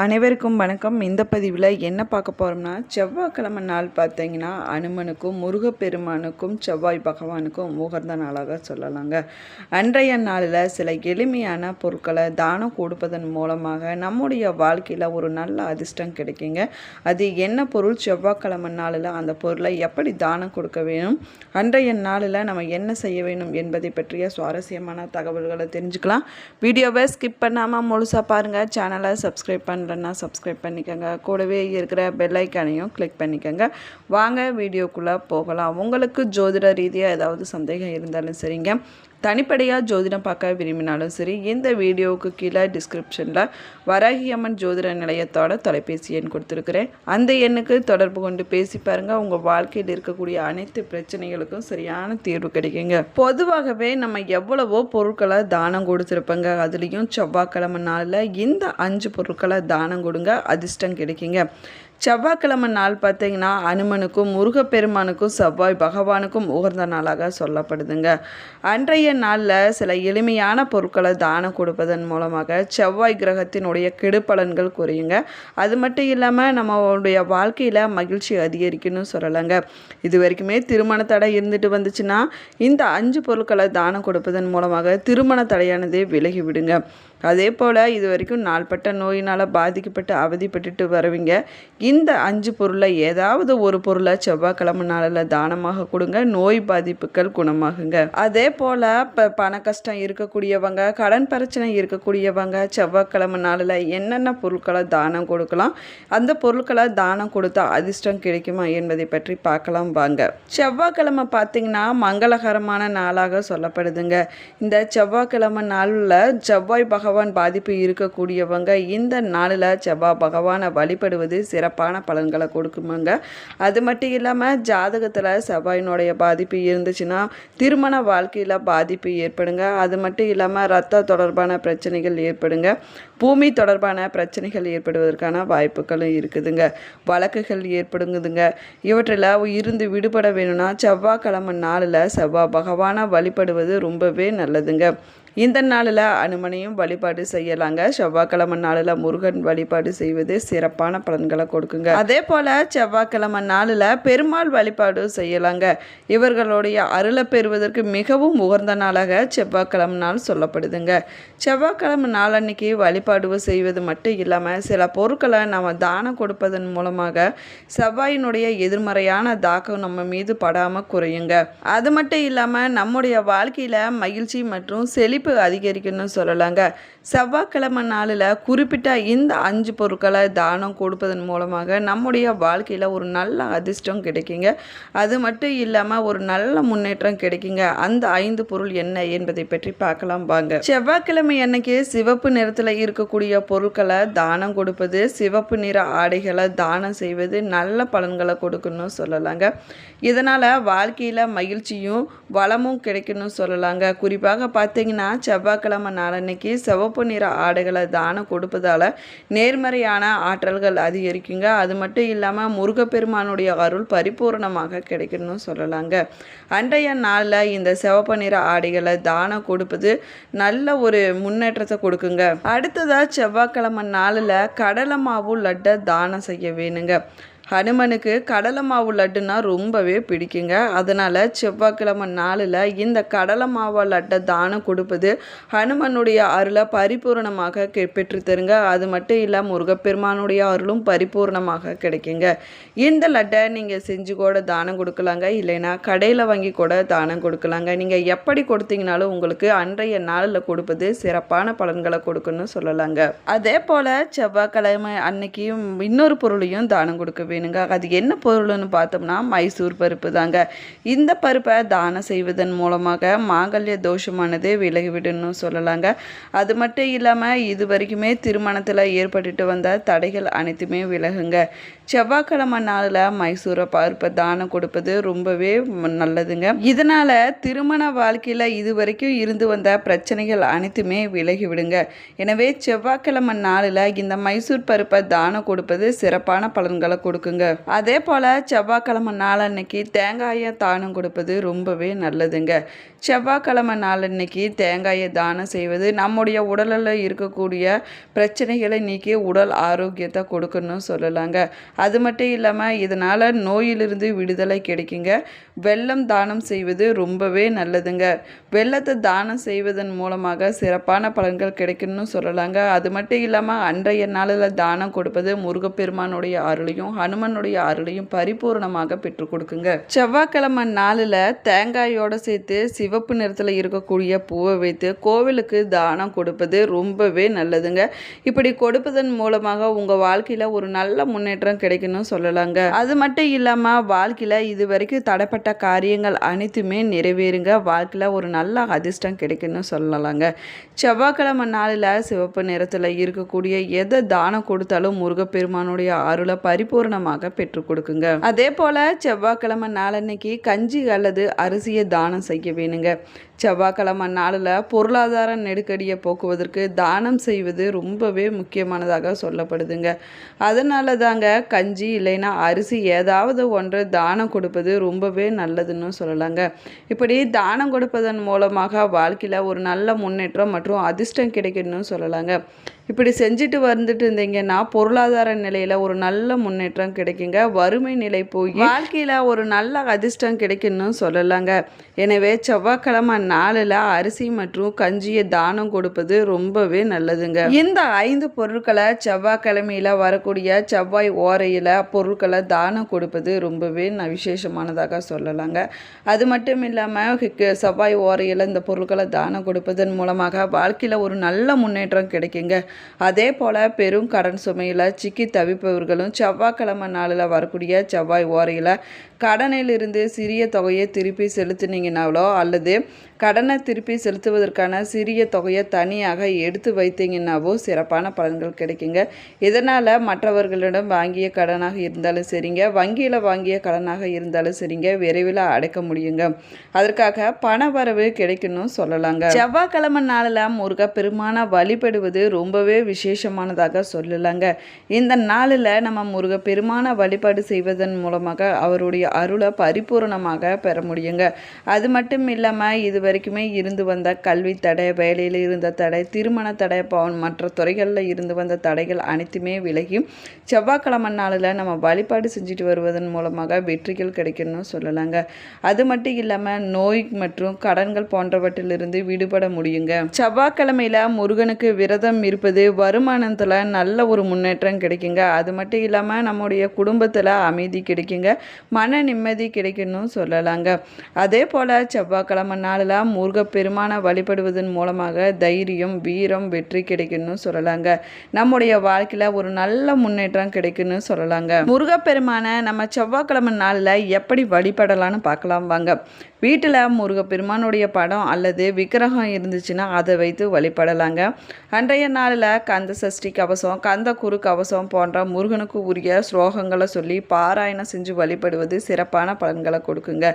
அனைவருக்கும் வணக்கம். இந்த பதிவில் என்ன பார்க்க போகிறோம்னா செவ்வாய்க்கிழமை நாள் பார்த்தீங்கன்னா அனுமனுக்கும் முருகப்பெருமானுக்கும் செவ்வாய் பகவானுக்கும் முகர்ந்த நாளாக சொல்லலாங்க. அன்றைய நாளில் சில எளிமையான பொருட்களை தானம் கொடுப்பதன் மூலமாக நம்முடைய வாழ்க்கையில் ஒரு நல்ல அதிர்ஷ்டம் கிடைக்குங்க. அது என்ன பொருள்? செவ்வாய்க்கிழமை நாளில் அந்த பொருளை எப்படி தானம் கொடுக்க வேணும்? அன்றைய நாளில் நம்ம என்ன செய்ய வேணும் என்பதை பற்றிய சுவாரஸ்யமான தகவல்களை தெரிஞ்சுக்கலாம். வீடியோவை ஸ்கிப் பண்ணாமல் முழுசாக பாருங்கள் சேனலை சப்ஸ்கிரைப் பண்ணுறேன்னா சப்ஸ்கிரைப் பண்ணிக்கோங்க. கூடவே இருக்கிற பெல்லைக்கானையும் கிளிக் பண்ணிக்கோங்க. வாங்க வீடியோக்குள்ளே போகலாம். உங்களுக்கு ஜோதிட ரீதியாக ஏதாவது சந்தேகம் இருந்தாலும் சரிங்க. தனிப்படையாக ஜோதிடம் பார்க்க விரும்பினாலும் சரி இந்த வீடியோவுக்கு கீழே டிஸ்கிரிப்ஷனில் வராகியம்மன் ஜோதிட நிலையத்தோட தொலைபேசி எண் கொடுத்துருக்குறேன். அந்த எண்ணுக்கு தொடர்பு கொண்டு பேசி பாருங்கள் உங்கள் வாழ்க்கையில் இருக்கக்கூடிய அனைத்து பிரச்சனைகளுக்கும் சரியான தீர்வு கிடைக்குங்க. பொதுவாகவே நம்ம எவ்வளவோ பொருட்களை தானம் கொடுத்துருப்பங்க. அதுலேயும் செவ்வாய்க்கிழமை நாளில் இந்த அஞ்சு பொருட்களை தானம் கொடுங்க அதிர்ஷ்டம் கிடைக்குங்க. செவ்வாய்க்கிழமை நாள் பார்த்தீங்கன்னா அனுமனுக்கும் முருகப்பெருமானுக்கும் செவ்வாய் பகவானுக்கும் உகந்த நாளாக சொல்லப்படுதுங்க. அன்றைய நாளில் சில எளிமையான பொருட்களை தானம் கொடுப்பதன் மூலமாக செவ்வாய் கிரகத்தினுடைய கெடுபலன்கள் குறையுங்க. அது மட்டும் இல்லாமல் நம்மளுடைய வாழ்க்கையில் மகிழ்ச்சி அதிகரிக்குன்னு சொல்லலைங்க. இது வரைக்குமே திருமண தடை இருந்துட்டு வந்துச்சுன்னா இந்த அஞ்சு பொருட்களை தானம் கொடுப்பதன் மூலமாக திருமண தடையானது விலகி விடுங்க. அதே போல் இது வரைக்கும் நாள்பட்ட நோயினால் பாதிக்கப்பட்டு அவதிப்பட்டுட்டு வருவீங்க. இந்த அஞ்சு பொருளை ஏதாவது ஒரு பொருளை செவ்வாய்க்கிழமை நாளில் தானமாக கொடுங்க. நோய் பாதிப்புகள் குணமாகுங்க. அதே போல் இப்போ பண கஷ்டம் இருக்கக்கூடியவங்க கடன் பிரச்சனை இருக்கக்கூடியவங்க செவ்வாய்க்கிழமை நாளில் என்னென்ன பொருட்களை தானம் கொடுக்கலாம் அந்த பொருட்களை தானம் கொடுத்தா அதிர்ஷ்டம் கிடைக்குமா என்பதை பற்றி பார்க்கலாம் வாங்க. செவ்வாய்க்கிழமை பார்த்தீங்கன்னா மங்களகரமான நாளாக சொல்லப்படுதுங்க. இந்த செவ்வாய்க்கிழமை நாளில் செவ்வாய் பகவான் பகவான் பாதிப்பு இருக்கக்கூடியவங்க இந்த நாளில் செவ்வாய் பகவானை வழிபடுவது சிறப்பான பலன்களை கொடுக்குமாங்க. அது மட்டும் இல்லாமல் ஜாதகத்தில் செவ்வாயினுடைய பாதிப்பு இருந்துச்சுன்னா திருமண வாழ்க்கையில் பாதிப்பு ஏற்படுங்க. அது மட்டும் இல்லாமல் ரத்த தொடர்பான பிரச்சனைகள் ஏற்படுங்க. பூமி தொடர்பான பிரச்சனைகள் ஏற்படுவதற்கான வாய்ப்புகளும் இருக்குதுங்க. வழக்குகள் ஏற்படுங்குதுங்க. இவற்றில் இருந்து விடுபட வேணும்னா செவ்வாய்க்கிழமை நாளில் செவ்வாய் பகவானை வழிபடுவது ரொம்பவே நல்லதுங்க. இந்த நாளில் அனுமனையும் வழிபாடு செய்யலாங்க. செவ்வாய்க்கிழமை நாளில் முருகன் வழிபாடு செய்வது சிறப்பான பலன்களை கொடுக்குங்க. அதே போல் செவ்வாய்க்கிழமை நாளில் பெருமாள் வழிபாடு செய்யலாங்க. இவர்களுடைய அருளை பெறுவதற்கு மிகவும் உகந்த நாளாக செவ்வாய்க்கிழமை நாள் சொல்லப்படுதுங்க. செவ்வாய்க்கிழமை நாள் அன்னைக்கு வழிபாடு செய்வது மட்டும் இல்லாமல் சில பொருட்களை நம்ம தானம் கொடுப்பதன் மூலமாக செவ்வாயினுடைய எதிர்மறையான தாக்கம் நம்ம மீது படாமல் குறையுங்க. அது மட்டும் இல்லாமல் நம்முடைய வாழ்க்கையில் மகிழ்ச்சி மற்றும் செழிப்பு மதிப்பு அதிகரிக்கணும்னு சொல்லலாங்க. செவ்வாய்க்கிழமை நாளில் குறிப்பிட்ட இந்த அஞ்சு பொருட்களை தானம் கொடுப்பதன் மூலமாக நம்முடைய வாழ்க்கையில் ஒரு நல்ல அதிர்ஷ்டம் கிடைக்குங்க. அது மட்டும் இல்லாமல் ஒரு நல்ல முன்னேற்றம் கிடைக்குங்க. அந்த ஐந்து பொருள் என்ன என்பதை பற்றி பார்க்கலாம் வாங்க. செவ்வாய்க்கிழமை அன்னைக்கு சிவப்பு நிறத்தில் இருக்கக்கூடிய பொருட்களை தானம் கொடுப்பது சிவப்பு நிற ஆடைகளை தானம் செய்வது நல்ல பலன்களை கொடுக்கணும்னு சொல்லலாங்க. இதனால் வாழ்க்கையில் மகிழ்ச்சியும் வளமும் கிடைக்கணும்னு சொல்லலாங்க. குறிப்பாக பார்த்தீங்கன்னா செவ்வாய்க்கிழமை நாளன்னைக்கு சிவப்பு நிற ஆடைகளை தானம் கொடுப்பதால் நேர்மறையான ஆற்றல்கள் அதிகரிக்குங்க. அது மட்டும் இல்லாமல் முருகப்பெருமானுடைய அருள் பரிபூர்ணமாக கிடைக்கணும்னு சொல்லலாங்க. அன்றைய நாளில் இந்த சிவப்பு நிற ஆடைகளை தானம் கொடுப்பது நல்ல ஒரு முன்னேற்றத்தை கொடுக்குங்க. அடுத்ததாக செவ்வாய்க்கிழமை நாளில் கடலை மாவு லட்டை தானம் செய்ய வேணுங்க. ஹனுமனுக்கு கடலை மாவு லட்டுனா ரொம்பவே பிடிக்குங்க. அதனால் செவ்வாய்க்கிழமை நாளில் இந்த கடலை மாவு லட்டை தானம் கொடுப்பது ஹனுமனுடைய அருளை பரிபூர்ணமாக பெற்று தருங்க அது மட்டும் இல்லை முருகப்பெருமானுடைய அருளும் பரிபூர்ணமாக கிடைக்குங்க. இந்த லட்டை நீங்கள் செஞ்சு கூட தானம் கொடுக்கலாங்க. இல்லைன்னா கடையில் வாங்கி கூட தானம் கொடுக்கலாங்க. நீங்கள் எப்படி கொடுத்தீங்கனாலும் உங்களுக்கு அன்றைய நாளில் கொடுப்பது சிறப்பான பலன்களை கொடுக்குன்னு சொல்லலாங்க. அதே போல் செவ்வாய்க்கிழமை அன்னைக்கு இன்னொரு பொருளையும் தானம் கொடுக்க வேணுங்க. அது என்ன பொருள்னு பார்த்தோம்னா மைசூர் பருப்பு தாங்க. இந்த பருப்பை தானம் செய்வதன் மூலமாக மாங்கல்ய தோஷமானது விலகிவிடணும்னு சொல்லலாங்க. அது மட்டும் இல்லாமல் இது வரைக்குமே திருமணத்தில் ஏற்பட்டுட்டு வந்த தடைகள் அனைத்துமே விலகுங்க. செவ்வாய்க்கிழமை நாளில் மைசூரை பருப்பை தானம் கொடுப்பது ரொம்பவே நல்லதுங்க. இதனால் திருமண வாழ்க்கையில் இது வரைக்கும் இருந்து வந்த பிரச்சனைகள் அனைத்துமே விலகிவிடுங்க. எனவே செவ்வாய்க்கிழமை நாளில் இந்த மைசூர் பருப்பை தானம் கொடுப்பது சிறப்பான பலன்களை கொடுக்கும். கொடுக்குங்க. அதே போல் செவ்வாய்க்கிழமை நாளன்னைக்கு தேங்காயை தானம் கொடுப்பது ரொம்பவே நல்லதுங்க. செவ்வாய்க்கிழமை நாளன்னைக்கு தேங்காயை தானம் செய்வது நம்முடைய உடலில் இருக்கக்கூடிய பிரச்சனைகளை நீக்கி உடல் ஆரோக்கியத்தை கொடுக்கணும்னு சொல்லலாங்க. அது மட்டும் இல்லாமல் இதனால் நோயிலிருந்து விடுதலை கிடைக்குங்க. வெள்ளம் தானம் செய்வது ரொம்பவே நல்லதுங்க. வெள்ளத்தை தானம் செய்வதன் மூலமாக சிறப்பான பலன்கள் கிடைக்கும்னு சொல்லலாங்க. அது மட்டும் இல்லாமல் அன்றைய நாளில் தானம் கொடுப்பது முருகப்பெருமானுடைய அருளையும் ஹனுமனுடைய அருளையும் பரிபூர்ணமாக பெற்றுக் கொடுக்குங்க. செவ்வாய்க்கிழமை நாளில் தேங்காயோடு சேர்த்து சிவப்பு நிறத்தில் இருக்கக்கூடிய பூவை வைத்து கோவிலுக்கு தானம் கொடுப்பது ரொம்பவே நல்லதுங்க. இப்படி கொடுப்பதன் மூலமாக உங்கள் வாழ்க்கையில் ஒரு நல்ல முன்னேற்றம் கிடைக்கும்னு சொல்லலாங்க. அது மட்டும் இல்லாமல் வாழ்க்கையில் இது வரைக்கும் தடைப்பட்ட காரியங்கள் அனைத்துமே நிறைவேறுங்க. வாழ்க்கையில் ஒரு நல்ல அதிர்ஷ்டம் கிடைக்கும்னு சொல்லலாங்க. செவ்வாய்க்கிழமை நாளில் சிவப்பு நிறத்தில் இருக்கக்கூடிய எதை தானம் கொடுத்தாலும் முருகப்பெருமானுடைய அருளை தானமாக பெற்றுக் கொடுக்குங்க. அதே போல் செவ்வாய்க்கிழமை நாளன்னைக்கு கஞ்சி அல்லது அரிசியை தானம் செய்ய வேணுங்க. செவ்வாய்க்கிழமை நாளில் பொருளாதார நெருக்கடியை போக்குவதற்கு தானம் செய்வது ரொம்பவே முக்கியமானதாக சொல்லப்படுதுங்க. அதனால தாங்க கஞ்சி இல்லைன்னா அரிசி ஏதாவது ஒன்று தானம் கொடுப்பது ரொம்பவே நல்லதுன்னு சொல்லலாங்க. இப்படி தானம் கொடுப்பதன் மூலமாக வாழ்க்கையில் ஒரு நல்ல முன்னேற்றம் மற்றும் அதிர்ஷ்டம் கிடைக்கணும்னு சொல்லலாங்க. இப்படி செஞ்சுட்டு வந்துட்டு இருந்தீங்கன்னா பொருளாதார நிலையில் ஒரு நல்ல முன்னேற்றம் கிடைக்குங்க. வறுமை நிலை போய் வாழ்க்கையில் ஒரு நல்ல அதிர்ஷ்டம் கிடைக்குன்னு சொல்லலாங்க. எனவே செவ்வாய்க்கிழமை நாளில் அரிசி மற்றும் கஞ்சியை தானம் கொடுப்பது ரொம்பவே நல்லதுங்க. இந்த ஐந்து பொருட்களை செவ்வாய்க்கிழமையில் வரக்கூடிய செவ்வாய் ஓரையில் பொருட்களை தானம் கொடுப்பது ரொம்பவே ந- விசேஷமானதாக சொல்லலாங்க. அது மட்டும் இல்லாமல் செவ்வாய் ஓரையில் இந்த பொருட்களை தானம் கொடுப்பதன் மூலமாக வாழ்க்கையில் ஒரு நல்ல முன்னேற்றம் கிடைக்குங்க. அதே போல் பெரும் கடன் சுமையில் சிக்கி தவிப்பவர்களும் செவ்வாய்க்கிழமை நாளில் வரக்கூடிய செவ்வாய் ஓரையில் கடனிலிருந்து சிறிய தொகையை திருப்பி செலுத்தினீங்கனாலோ அல்லது கடனை திருப்பி செலுத்துவதற்கான சிறிய தொகையை தனியாக எடுத்து வைத்தீங்கன்னாவோ சிறப்பான பலன்கள் கிடைக்குங்க. இதனால் மற்றவர்களிடம் வாங்கிய கடனாக இருந்தாலும் சரிங்க. வங்கியில் வாங்கிய கடனாக இருந்தாலும் சரிங்க. விரைவில் அடைக்க முடியுங்க. அதற்காக பண வரவு கிடைக்கணும் சொல்லலாங்க. செவ்வாய்க்கிழமை நாளில் முருகப்பெருமானை வழிபடுவது ரொம்பவே விசேஷமானதாக சொல்லலாங்க. இந்த நாளில் நம்ம முருக பெருமான வழிபாடு செய்வதன் மூலமாக அவருடைய அருளை பரிபூரணமாக பெற முடியுங்க. அது மட்டும் இல்லாமல் இது வரைக்குமே இருந்து வந்த கல்வி தடை வேலையில் இருந்த தடை திருமண தடை பவன் மற்ற துறைகளில் இருந்து வந்த தடைகள் அனைத்துமே விலகி செவ்வாய்க்கிழமை நாளில் நம்ம வழிபாடு செஞ்சுட்டு வருவதன் மூலமாக வெற்றிகள் கிடைக்கணும்னு சொல்லலாங்க. அது மட்டும் இல்லாமல் நோய் மற்றும் கடன்கள் போன்றவற்றிலிருந்து விடுபட முடியுங்க. செவ்வாய்க்கிழமையில் முருகனுக்கு விரதம் இருப்பது வருமானத்தில் நல்ல ஒரு முன்னேற்றம் கிடைக்குங்க. அது மட்டும் இல்லாமல் நம்முடைய குடும்பத்தில் அமைதி கிடைக்குங்க. மன நிம்மதி கிடைக்கணும்னு சொல்லலாங்க. அதே போல் செவ்வாய்க்கிழமை நாளெல்லாம் முருகப்பெருமானை வழிபடுவதன் மூலமாக தைரியம் வீரம் வெற்றி கிடைக்கணும்னு சொல்லலாங்க. நம்முடைய வாழ்க்கையில் ஒரு நல்ல முன்னேற்றம் கிடைக்குன்னு சொல்லலாங்க. முருகப்பெருமானை நம்ம செவ்வாய்க்கிழமை நாளில் எப்படி வழிபடலாம்னு பார்க்கலாம் வாங்க. வீட்டில் முருகப்பெருமானுடைய படம் அல்லது விக்கிரகம் இருந்துச்சுன்னா அதை வைத்து வழிபடலாங்க. அன்றைய நாளில் கந்த சஷ்டி கவசம் கந்த குரு கவசம் போன்ற முருகனுக்கு உரிய ஸ்லோகங்களை சொல்லி பாராயணம் செஞ்சு வழிபடுவது சிறப்பான பலன்களை கொடுக்குங்க.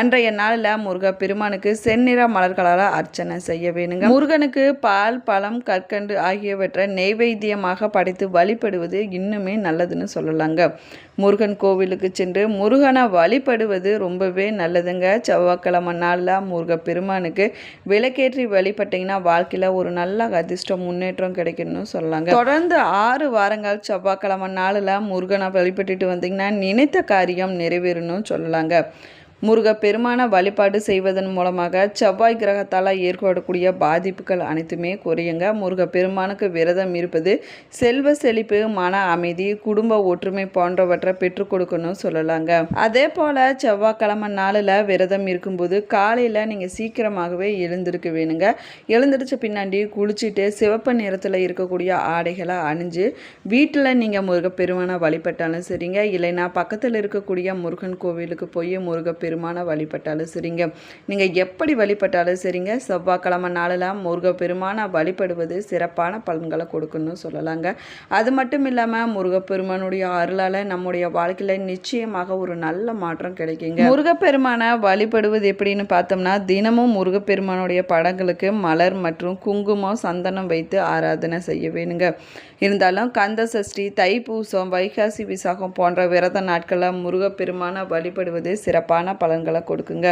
அன்றைய நாளில் முருகப்பெருமானுக்கு செந்நிற மலர்களால் அர்ச்சனை செய்ய வேணுங்க. முருகனுக்கு பால் பழம் கற்கண்டு ஆகியவற்றை நெய்வேத்தியமாக படைத்து வழிபடுவது இன்னுமே நல்லதுன்னு சொல்லலாங்க. முருகன் கோவிலுக்கு சென்று முருகனை வழிபடுவது ரொம்பவே நல்லதுங்க. செவ்வாய்க்கிழமை நாளில் முருக பெருமானுக்கு விளக்கேற்றி வழிபட்டிங்கன்னா வாழ்க்கையில் ஒரு நல்ல அதிர்ஷ்டம் முன்னேற்றம் கிடைக்கும்னு சொல்லலாங்க. தொடர்ந்து ஆறு வாரங்கள் செவ்வாய்க்கிழமை நாளில் முருகனை வழிபட்டுட்டு வந்தீங்கன்னா நினைத்த காரியம் நிறைவேறணும்னு சொல்லலாங்க. முருகப்பெருமான வழிபாடு செய்வதன் மூலமாக செவ்வாய் கிரகத்தால் ஏற்படக்கூடிய பாதிப்புகள் அனைத்துமே குறையுங்க. முருகப்பெருமானுக்கு விரதம் இருப்பது செல்வ செழிப்பு மன அமைதி குடும்ப ஒற்றுமை போன்றவற்றை பெற்றுக் கொடுக்கணும் சொல்லலாங்க. அதே போல் செவ்வாய்க்கிழமை நாளில் விரதம் இருக்கும்போது காலையில் நீங்கள் சீக்கிரமாகவே எழுந்திருக்க வேணுங்க. எழுந்திருச்ச பின்னாடி குளிச்சுட்டு சிவப்பு நிறத்தில் இருக்கக்கூடிய ஆடைகளை அணிஞ்சு வீட்டில் நீங்கள் முருகப்பெருமானை வழிபட்டாலும் சரிங்க. இல்லைன்னா பக்கத்தில் இருக்கக்கூடிய முருகன் கோவிலுக்கு போய் முருகப்பெரு முருகப்பெருமானை வழிபட்டாலும் சரிங்க. நீங்கள் எப்படி வழிபட்டாலும் சரிங்க. செவ்வாய்க்கிழமை நாளில் முருகப்பெருமானை வழிபடுவது சிறப்பான பலன்களை கொடுக்குன்னு சொல்லலாங்க. அது மட்டும் இல்லாமல் முருகப்பெருமானுடைய அருளால் நம்முடைய வாழ்க்கையில் நிச்சயமாக ஒரு நல்ல மாற்றம் கிடைக்குங்க. முருகப்பெருமானை வழிபடுவது எப்படின்னு பார்த்தோம்னா தினமும் முருகப்பெருமானுடைய படங்களுக்கு மலர் மற்றும் குங்குமம் சந்தனம் வைத்து ஆராதனை செய்ய வேணுங்க. இருந்தாலும் கந்த சஷ்டி தைப்பூசம் வைகாசி விசாகம் போன்ற விரத நாட்களில் முருகப்பெருமானை வழிபடுவது சிறப்பான பலன்களை கொடுக்குங்க.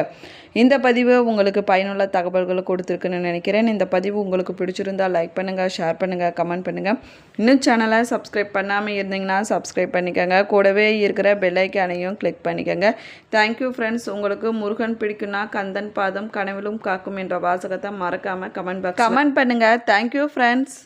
இந்த பதிவு உங்களுக்கு பயனுள்ள தகவல்களை கொடுத்துருக்குன்னு நினைக்கிறேன். இந்த பதிவு உங்களுக்கு பிடிச்சிருந்தா லைக் பண்ணுங்கள் ஷேர் பண்ணுங்கள் கமெண்ட் பண்ணுங்கள் இன்னும் சேனலை சப்ஸ்கிரைப் பண்ணாமல் இருந்தீங்கன்னா சப்ஸ்கிரைப் பண்ணிக்கோங்க. கூடவே இருக்கிற பெல்லைக்கானையும் கிளிக் பண்ணிக்கோங்க. தேங்க்யூ ஃப்ரெண்ட்ஸ் உங்களுக்கு முருகன் பிடிக்குன்னா கந்தன் பாதம் கனவிலும் காக்கும் என்ற வாசகத்தை மறக்காமல் கமெண்ட் பாக்ஸ் கமெண்ட் பண்ணுங்கள் தேங்க்யூ ஃப்ரெண்ட்ஸ்